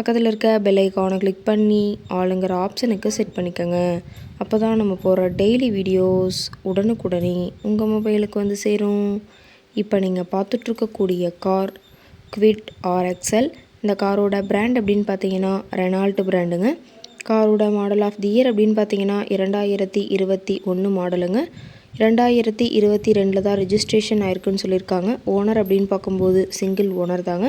பக்கத்தில் இருக்க பெல் ஐக்கானை கிளிக் பண்ணி ஆளுங்கிற ஆப்ஷனுக்கு செட் பண்ணிக்கோங்க. அப்போ தான் நம்ம போகிற டெய்லி வீடியோஸ் உடனுக்குடனே உங்கள் மொபைலுக்கு வந்து சேரும். இப்போ நீங்கள் பார்த்துட்ருக்கக்கூடிய கார் குவிட் ஆர்எக்ஸ்எல் இந்த காரோட பிராண்ட் அப்படின்னு பார்த்தீங்கன்னா ரெனால்ட்டு பிராண்டுங்க காரோட மாடல் ஆஃப் தி இயர் அப்படின்னு பார்த்தீங்கன்னா இரண்டாயிரத்தி இருபத்தி ஒன்று மாடலுங்க ரெண்டாயிரத்தி இருபத்தி ரெண்டில் தான் ரிஜிஸ்ட்ரேஷன் ஆயிருக்குன்னு சொல்லியிருக்காங்க. ஓனர் அப்படின்னு பார்க்கும்போது சிங்கிள் ஓனர் தாங்க.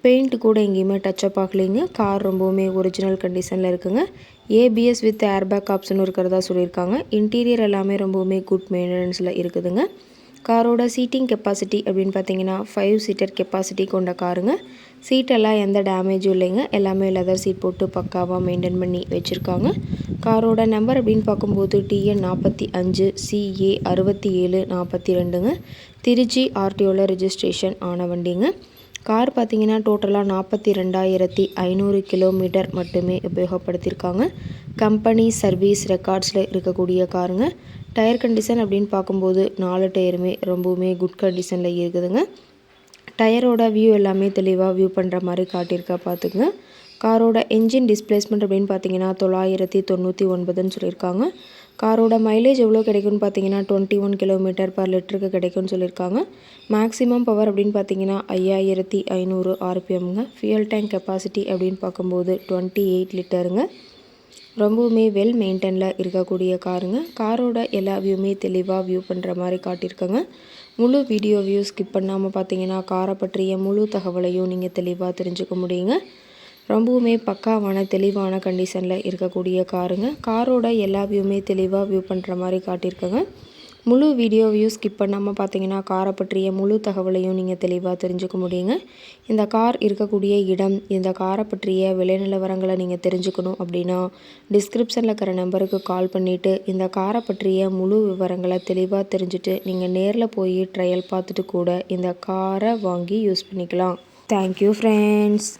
பெயிண்ட் கூட எங்கேயுமே டச்சப் ஆகலைங்க. கார் ரொம்பவுமே ஒரிஜினல் கண்டிஷனில் இருக்குங்க. ஏபிஎஸ் வித் ஏர்பேக் ஆப்ஷனும் இருக்கிறதா சொல்லியிருக்காங்க. இன்டீரியர் எல்லாமே ரொம்பவுமே குட் மெயின்டெனன்ஸில் இருக்குதுங்க. காரோட சீட்டிங் கெப்பாசிட்டி அப்படின்னு பார்த்தீங்கன்னா ஃபைவ் சீட்டர் கெப்பாசிட்டி கொண்ட காருங்க சீட்டெல்லாம் எந்த டேமேஜும் இல்லைங்க. எல்லாமே லெதர் சீட் போட்டு பக்காவாக மெயின்டைன் பண்ணி வச்சுருக்காங்க. காரோட நம்பர் அப்படின்னு பார்க்கும்போது டிஎன் நாற்பத்தி அஞ்சு சிஏ அறுபத்தி ஏழு நாற்பத்தி ரெண்டுங்க. திருச்சி ஆர்டிஓவில் ரிஜிஸ்ட்ரேஷன் ஆன வண்டிங்க. கார் பார்த்திங்கன்னா டோட்டலாக நாற்பத்தி ரெண்டாயிரத்தி ஐநூறு கிலோமீட்டர் மட்டுமே உபயோகப்படுத்தியிருக்காங்க. கம்பெனி சர்வீஸ் ரெக்கார்ட்ஸில் இருக்கக்கூடிய காருங்க. டயர் கண்டிஷன் அப்படின்னு பார்க்கும்போது நாலு டயருமே ரொம்பவுமே குட் கண்டிஷனில் இருக்குதுங்க. டயரோட வியூ எல்லாமே தெளிவாக வியூ பண்ணுற மாதிரி காட்டியிருக்கா பார்த்துக்குங்க. காரோட என்ஜின் டிஸ்பிளேஸ்மெண்ட் அப்படின்னு பார்த்தீங்கன்னா தொள்ளாயிரத்தி தொண்ணூற்றி ஒன்பதுன்னு சொல்லியிருக்காங்க. காரோட மைலேஜ் எவ்வளோ கிடைக்கும்னு பார்த்தீங்கன்னா டுவெண்ட்டி ஒன் கிலோமீட்டர் பர் லிட்டருக்கு கிடைக்கும்னு சொல்லியிருக்காங்க. மேக்ஸிமம் பவர் அப்படின்னு பார்த்தீங்கன்னா ஐயாயிரத்தி ஐநூறு ஆர்பிஎம்ங்க ஃபியூல் டேங்க் கெப்பாசிட்டி அப்படின்னு பார்க்கும்போது டுவெண்ட்டி எயிட் லிட்டருங்க ரொம்பவுமே வெல் மெயின்டெனில் இருக்கக்கூடிய காருங்க. காரோட எல்லா வியூமே தெளிவாக வியூ பண்ணுற மாதிரி காட்டியிருக்கங்க. முழு வீடியோ வியூ ஸ்கிப் பண்ணாமல் பார்த்தீங்கன்னா காரை பற்றிய முழு தகவலையும் நீங்கள் தெளிவாக தெரிஞ்சுக்க முடியுங்க. ரொம்பவுமே பக்காவான தெளிவான கண்டிஷனில் இருக்கக்கூடிய காருங்க. காரோட எல்லா வியூமே தெளிவாக வியூ பண்ணுற மாதிரி காட்டியிருக்கங்க. முழு வீடியோவையும் ஸ்கிப் பண்ணாமல் பார்த்தீங்கன்னா காரை பற்றிய முழு தகவலையும் நீங்கள் தெளிவாக தெரிஞ்சுக்க முடியுங்க. இந்த கார் இருக்கக்கூடிய இடம் இந்த காரை பற்றிய விலை நிலவரங்களை நீங்கள் தெரிஞ்சுக்கணும் அப்படின்னா டிஸ்கிரிப்ஷனில் இருக்கிற நம்பருக்கு கால் பண்ணிவிட்டு இந்த காரை பற்றிய முழு விவரங்களை தெளிவாக தெரிஞ்சுட்டு நீங்கள் நேரில் போய் ட்ரையல் பார்த்துட்டு கூட இந்த காரை வாங்கி யூஸ் பண்ணிக்கலாம். Thank you friends